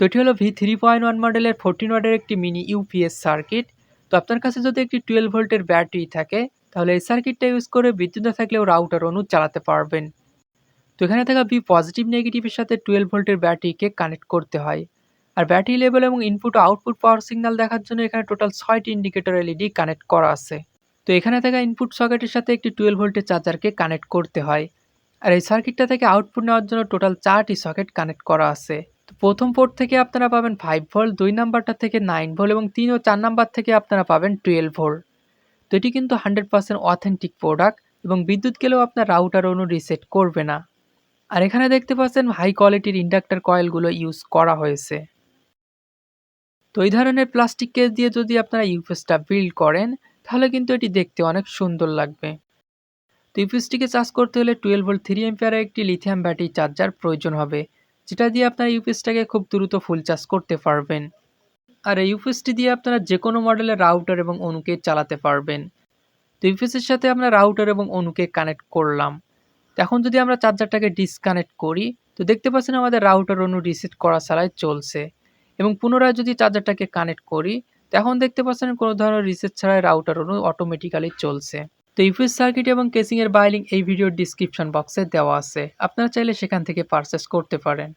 তো এটি হলো ভি থ্রি পয়েন্ট ওয়ান মডেলের ফোরটিন ওয়াটের একটি মিনি ইউপিএস সার্কিট তো আপনার কাছে যদি একটি টুয়েলভ ভোল্টের ব্যাটারি থাকে, তাহলে এই সার্কিটটা ইউজ করে বিদ্যুৎ না থাকলেও রাউটার অনু চালাতে পারবেন। তো এখানে থাকা বি পজিটিভ নেগেটিভের সাথে টুয়েলভ ভোল্টের ব্যাটারিকে কানেক্ট করতে হয়। আর ব্যাটারি লেভেল এবং ইনপুট আউটপুট পাওয়ার সিগন্যাল দেখার জন্য এখানে টোটাল ছয়টি ইন্ডিকেটর এলইডি কানেক্ট করা আছে। তো এখানে থাকা ইনপুট সকেটের সাথে একটি টুয়েলভ ভোল্টের চার্জারকে কানেক্ট করতে হয়। আর এই সার্কিটটা থেকে আউটপুট নেওয়ার জন্য টোটাল চারটি সকেট কানেক্ট করা আছে। প্রথম পোর্ট থেকে আপনারা পাবেন ফাইভ ভোল্ট দুই নাম্বারটা থেকে নাইন ভোল্ট এবং তিন ও চার নাম্বার থেকে আপনারা পাবেন টুয়েলভ ভোল্ট তো এটি কিন্তু হান্ড্রেড পার্সেন্ট অথেন্টিক প্রোডাক্ট এবং বিদ্যুৎ গেলেও আপনার রাউটার অনু রিসেট করবে না। আর এখানে দেখতে পাচ্ছেন হাই কোয়ালিটির ইন্ডাক্টর কয়েলগুলো ইউজ করা হয়েছে। তো এই ধরনের প্লাস্টিক কেস দিয়ে যদি আপনারা ইউপিএসটা বিল্ড করেন, তাহলে কিন্তু এটি দেখতে অনেক সুন্দর লাগবে। তো ইউপিএসটিকে চার্জ করতে হলে টুয়েলভ ভোল্ট থ্রি এম্পিয়ারের একটি লিথিয়াম ব্যাটারি চার্জার প্রয়োজন হবে। যেটা দিয়ে আপনারা ইউপিএসটাকে খুব দ্রুত ফুল চার্জ করতে পারবেন। আর এই ইউপিএসটি দিয়ে আপনারা যে কোনো মডেলের রাউটার এবং অনুকে চালাতে পারবেন। তো ইউপিএসের সাথে আমরা রাউটার এবং অনুকে কানেক্ট করলাম। এখন যদি আমরা চার্জারটাকে ডিসকানেক্ট করি, তো দেখতে পাচ্ছেন আমাদের রাউটার অনু রিসেট করা ছাড়াই চলছে। এবং পুনরায় যদি চার্জারটাকে কানেক্ট করি, তো এখন দেখতে পাচ্ছেন কোনো ধরনের রিসেট ছাড়াই রাউটার অনু অটোমেটিক্যালি চলছে। তো ইউপিএস সার্কিট এবং কেসিংয়ের বাইলিং এই ভিডিওর ডিসক্রিপশন বক্সে দেওয়া আছে। আপনারা চাইলে সেখান থেকে পারচেস করতে পারেন।